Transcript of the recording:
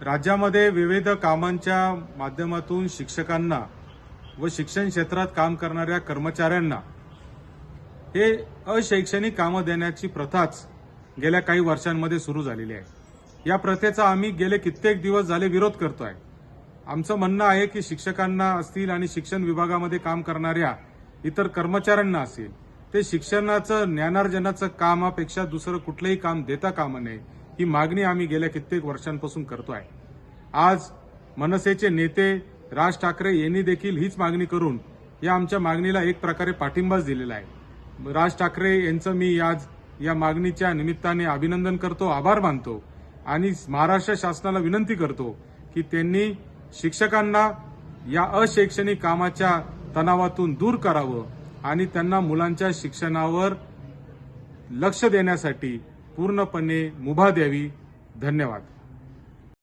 राज्यामध्ये विविध कामांच्या माध्यमातून शिक्षकांना व शिक्षण क्षेत्रात काम करणाऱ्या कर्मचाऱ्यांना हे अशैक्षणिक कामं देण्याची प्रथाच गेल्या काही वर्षांमध्ये सुरू झालेली आहे. या प्रथेचा आम्ही गेले कित्येक दिवस झाले विरोध करतोय. आमचं म्हणणं आहे की शिक्षकांना असतील आणि शिक्षण विभागामध्ये काम करणाऱ्या इतर कर्मचाऱ्यांना असेल ते शिक्षणाचं ज्ञानार्जनाचं कामापेक्षा दुसरं कुठलंही काम देता कामा नये ही मागणी आम्ही गेल्या कित्येक वर्षांपासून करतो आहे. आज मनसेचे नेते राज ठाकरे यांनी देखील हीच मागणी करून या आमच्या मागणीला एक प्रकारे पाठिंबाच दिलेला आहे. राज ठाकरे यांचं मी आज या मागणीच्या निमित्ताने अभिनंदन करतो आभार मानतो आणि महाराष्ट्र शासनाला विनंती करतो की त्यांनी शिक्षकांना या अशैक्षणिक कामाच्या तणावातून दूर करावं आणि त्यांना मुलांच्या शिक्षणावर लक्ष देण्यासाठी पूर्णपणे मुभा द्यावी. धन्यवाद.